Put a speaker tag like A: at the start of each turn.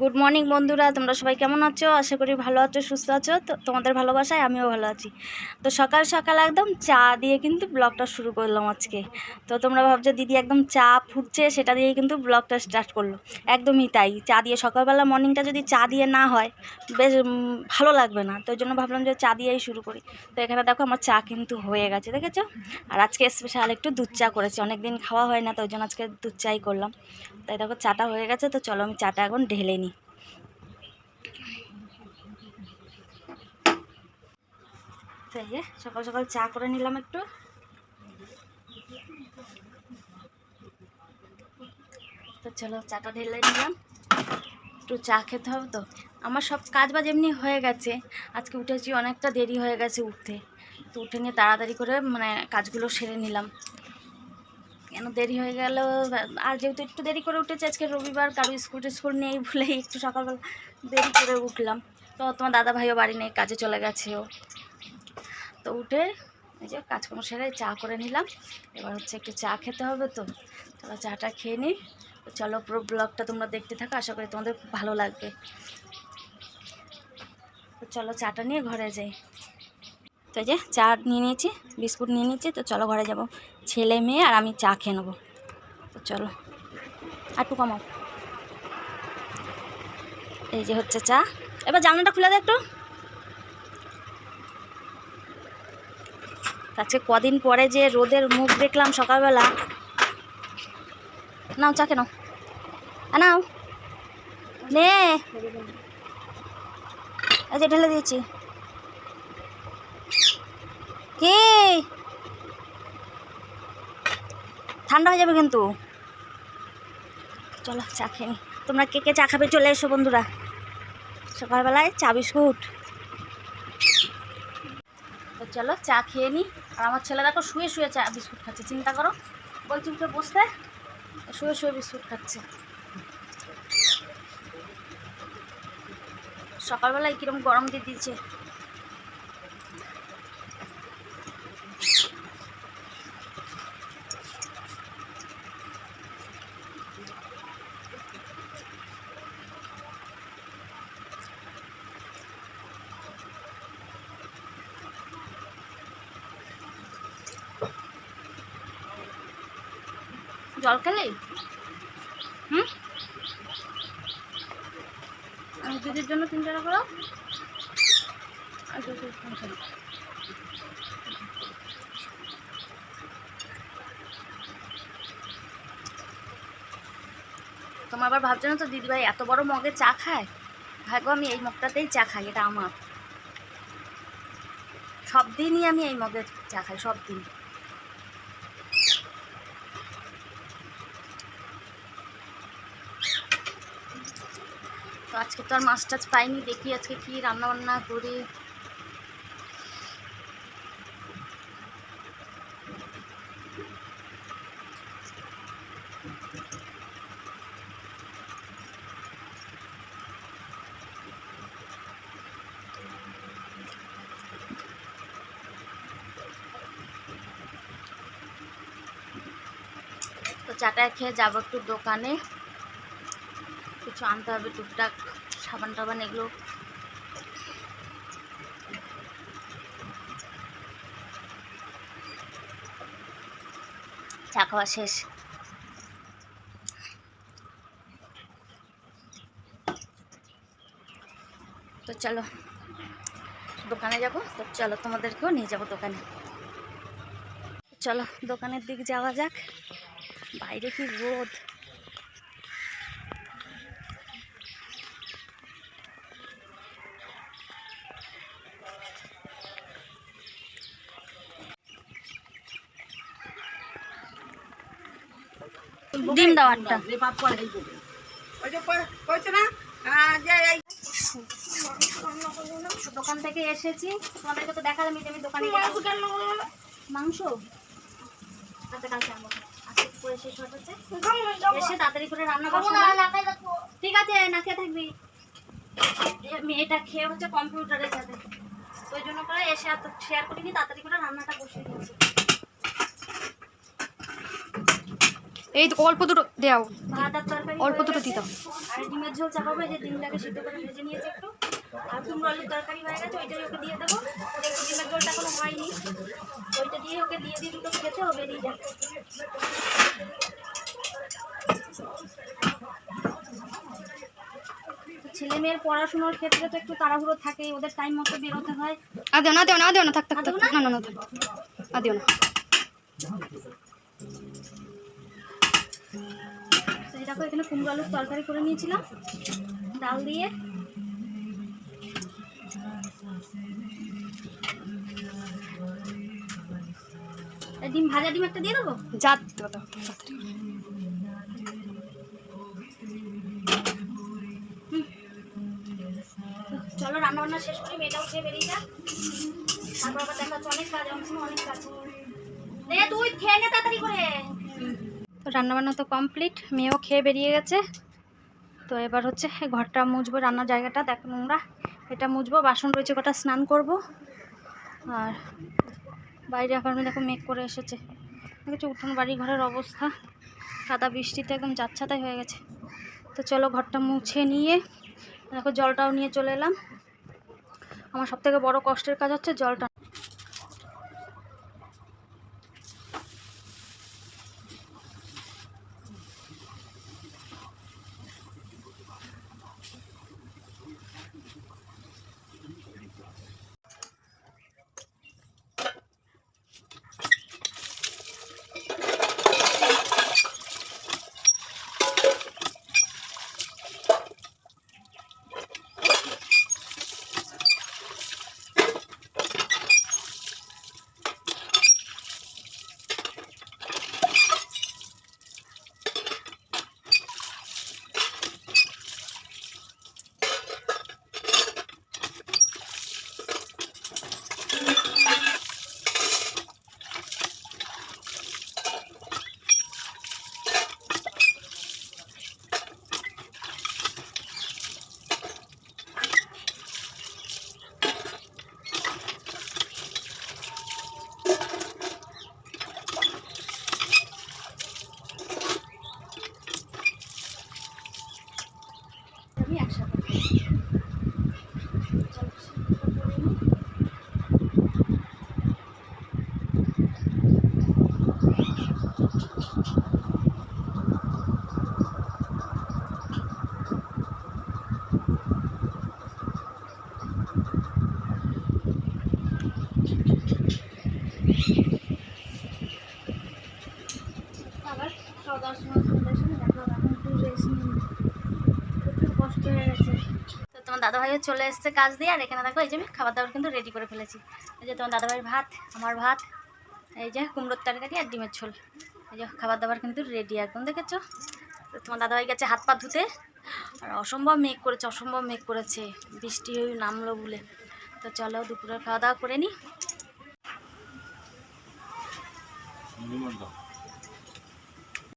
A: Good morning বন্ধুরা, তোমরা সবাই কেমন আছো? আশা করি ভালো আছো, সুস্থ আছো। তো তোমাদের ভালোবাসায় আমিও ভালো আছি। তো সকাল সকাল একদম চা দিয়ে কিন্তু ব্লগটা শুরু করলাম আজকে। তো তোমরা ভাবছ, দিদি একদম চা ফুটছে, সেটা দিয়ে কিন্তু ব্লগটা স্টার্ট করল। একদমই তাই, চা দিয়ে সকালবেলা মর্নিংটা যদি চা দিয়ে না হয়, বেশ ভালো লাগবে না। তো ওই জন্য ভাবলাম যে চা দিয়েই শুরু করি। তো এখানে দেখো আমার চা কিন্তু হয়ে গেছে, দেখেছ? আর আজকে স্পেশাল একটু দুধ চা করেছি অনেক দিন খাওয়া হয় না, তো ওই জন্য আজকে দুধ চাই করলাম। তাই দেখো, চাটা হয়ে গেছে, তো চলো আমি চাটা এখন ঢেলে নিই। তো সকাল সকাল চা করে নিলাম একটু। তো চলো চাটা ঢেলে নিলাম। একটু চা খেতে হবে তো। আমার সব কাজ বাজ এমনি হয়ে গেছে। আজকে উঠেছি অনেকটা দেরি হয়ে গেছে উঠতে। তো উঠে নিয়ে তাড়াতাড়ি করে মানে কাজগুলো সেরে নিলাম। কেন দেরি হয়ে গেল? আর যেহেতু একটু দেরি করে উঠেছে, আজকে রবিবার, কারও স্কুল স্কুল নেই বলেই একটু সকালবেলা দেরি করে উঠলাম। তো তোমার দাদা ভাইও বাড়ি নেই, কাজে চলে গেছে ও। তো উঠে এই যে কাজকর্ম সেরে চা করে নিলাম। এবার হচ্ছে একটু চা খেতে হবে তো। চলো চাটা খেয়ে নিই। চলো পুরো ব্লগটা তোমরা দেখতে থাকো, আশা করি তোমাদের খুব ভালো লাগবে। তো চলো চাটা নিয়ে ঘরে যাই। তো যে চা নিয়ে নিয়েছি, বিস্কুট নিয়ে নিয়েছি, তো চলো ঘরে যাব। ছেলে মেয়ে আর আমি চা খেয়ে নেব। তো চলো আর একটু কমাও। এই যে হচ্ছে চা। এবার জানলাটা খুলে দে একটু। আজকে কদিন পরে যে রোদের মুখ দেখলাম সকালবেলা। নাও, চা কেন নাও। নে। যে ঢেলে দিয়েছি। কি? ঠান্ডা হয়ে যাবে কিন্তু। চলো, চা খেয়ে তোমরা কে কে চা খাবে চলে এসো বন্ধুরা। সকালবেলায় চা বিস্কুট। চলো, চা খেয়ে নিই আর আমার ছেলে দেখো শুয়ে শুয়ে চা, বিস্কুট খাচ্ছে, চিন্তা করো। বলছি, উঠে বসতে শুয়ে শুয়ে বিস্কুট খাচ্ছে। সকালবেলায় কিরম গরম দিয়ে দিয়েছে। জল খেলে? হুম? আর দিদির জন্য তিন টাকা করো আর জন্য। তোমার আবার ভাবছ না তো, দিদিভাই এত বড় মগে চা খায়? ভাগ্য আমি এই মগটাতেই চা খাই, এটা আমার। সব দিনই আমি এই মগে চা খাই, সব দিন আজকে তো আর মাছ টাছ পাইনি, দেখি আজকে কি রান্না বান্না করি চাটা খেয়ে যাব একটু দোকানে। কিছু আনতে হবে, টুকটাক সাবান টাবান এগুলো। চা খাওয়া শেষ। তো চলো, দোকানে যাব, তো চলো তোমাদেরকেও নিয়ে যাব দোকানে। চলো, দোকানের দিক যাওয়া যাক। বাইরে কি রোদ? ডিম দাও আটটা। দোকান থেকে এসেছি। তোমাদেরকে তো দেখালাম যে আমি দোকানে। মাংস? এসে তাড়াতাড়ি করে রান্না বসাবো ঠিক আছে, না খেয়ে থাকবি। মেয়েটা খেয়ে হচ্ছে কম্পিউটারে যাবে ওই জন্য করে এসে শেয়ার করিনি, তাড়াতাড়ি করে রান্নাটা বসিয়ে দিয়েছি।
B: এই তো অল্প দুটো দেও। অল্প দুটো।
A: আর ডিমের ঝোল চাপাবো এই যে ডিমটাকে সিদ্ধ করে ভেজে নিয়েছে একটু। আর কুমড়ো তরকারি হয়ে গেছে ওইটাই ওকে দিয়ে দেবো। যেহেতু ডিমের ঝোলটা এখনও হয়নি। ওইটা দিয়ে ওকে দিয়ে দিয়ে দুটো খেতে হবে বেরিয়ে যাবে ছেলে মেয়ের পড়াশোনার ক্ষেত্রে তো একটু তাড়াহুড়ো থাকে ওদের টাইম মতো বেরোতে হয়।
B: আর দেও না দেও না দেও না থাক থাক না? না না থাক। আর না।
A: দেখো এখানে কুমড়ো আলুর তরকারি করে নিয়েছিলাম। ডাল দিয়ে। ডিম ভাজা ডিম একটা দিয়ে দেবো?
B: যা
A: চলো রান্না বান্না শেষ করি মেয়েটাও খেয়ে বেরিয়ে যা তারপর আবার দেখা হচ্ছে অনেক কাজ অনেক কাজ। তুই খেয়ে নে তাড়াতাড়ি করে। তো রান্নাবান্না তো কমপ্লিট, মেয়েও খেয়ে বেরিয়ে গেছে। তো এবার হচ্ছে ঘরটা মুছবো, রান্নার জায়গাটা দেখ নোংরা এটা মুছবো, বাসন রয়েছে, কটা স্নান করব। আর বাইরে এখন দেখো মেঘ করে এসেছে। দেখেছ উঠোন, বাড়ি ঘরের অবস্থা। কাদা বৃষ্টিতে একদম যাচ্ছাতাই হয়ে গেছে। তো চলো ঘরটা মুছে নিয়ে দেখো জলটাও নিয়ে চলে এলাম। আমার সব থেকে বড় কষ্টের কাজ হচ্ছে জলটা আমি একসাথে চলো, সেটা করে নিই। আবার খাওয়া দাওয়ার সময় তোমাদের সঙ্গে দেখা হবে এখন একটু রেস্ট নিই প্রচুর কষ্ট হয়ে গেছে। তো তোমার দাদাভাইও চলে এসেছে কাজ দিয়ে আর এখানে দেখো এই যে আমি খাবার দাবার কিন্তু রেডি করে ফেলেছি। এই যে তোমার দাদাভাইয়ের ভাত আমার ভাত এই যে কুমড়োর তরকারি আর ডিমের ঝোল। এই যে খাবার দাবার কিন্তু রেডি একদম দেখেছ? তো তোমার দাদাভাই গেছে হাত পা ধুতে আর অসম্ভব মেঘ করেছে অসম্ভব মেঘ করেছে। বৃষ্টি হয়ে নামলো বলে। তো চলো দুপুরের খাওয়া দাওয়া করে নিই